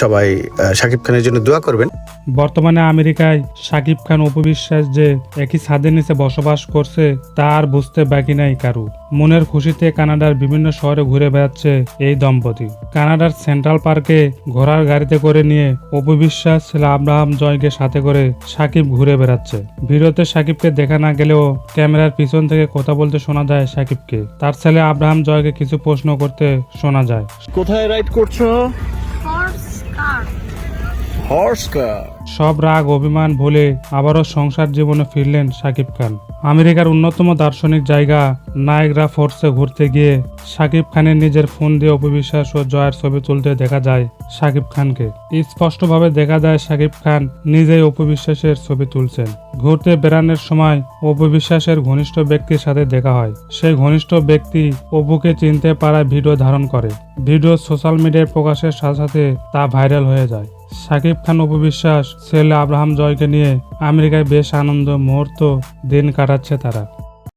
সবাই শাকিব খানের জন্য দোয়া করবেন। বর্তমানে আমেরিকায় সাকিব খান অপবিশ্বাস যে একই ছাদের নিচে বসবাস করছে তা আর বুঝতে বাকি নাই কারু। মনের খুশিতে কানাডার বিভিন্ন শহরে ঘুরে বেড়াচ্ছে এই দম্পতি। কানাডার সেন্ট্রাল পার্কে ঘোড়ার গাড়িতে করে নিয়ে অপবিশ্বাস ছেলে আব্রাহাম জয়কে সাথে করে সাকিব ঘুরে বেড়াচ্ছে। ভিডিওতে সাকিবকে দেখা না গেলেও ক্যামেরার পিছন থেকে কথা বলতে শোনা যায় সাকিবকে তার ছেলে আব্রাহাম জয়কে কিছু প্রশ্ন করতে শোনা যায়। কোথায় রাইড করছ? সব রাগ, অভিমান ভুলে আবারও সংসার জীবনে ফিরলেন সাকিব খান। আমেরিকার অন্যতম দার্শনিক জায়গা নায়গ্রা ফোর্সে ঘুরতে গিয়ে সাকিব খানের নিজের ফোন দিয়ে অপবিশ্বাস ও জয়ের ছবি তুলতে দেখা যায় সাকিব খানকে। স্পষ্টভাবে দেখা যায় সাকিব খান নিজেই অপবিশ্বাসের ছবি তুলছেন। ঘুরতে বেড়ানোর সময় অপবিশ্বাসের ঘনিষ্ঠ ব্যক্তির সাথে দেখা হয়। সেই ঘনিষ্ঠ ব্যক্তি অপুকে চিনতে পারায় ভিডিও ধারণ করে। ভিডিও সোশ্যাল মিডিয়ায় প্রকাশের সাথে সাথে তা ভাইরাল হয়ে যায়। সাকিব খান উপবিশ্বাস ছেলে আব্রাহাম জয়কে নিয়ে আমেরিকায় বেশ আনন্দ মুহূর্ত দিন কাটাচ্ছে তারা।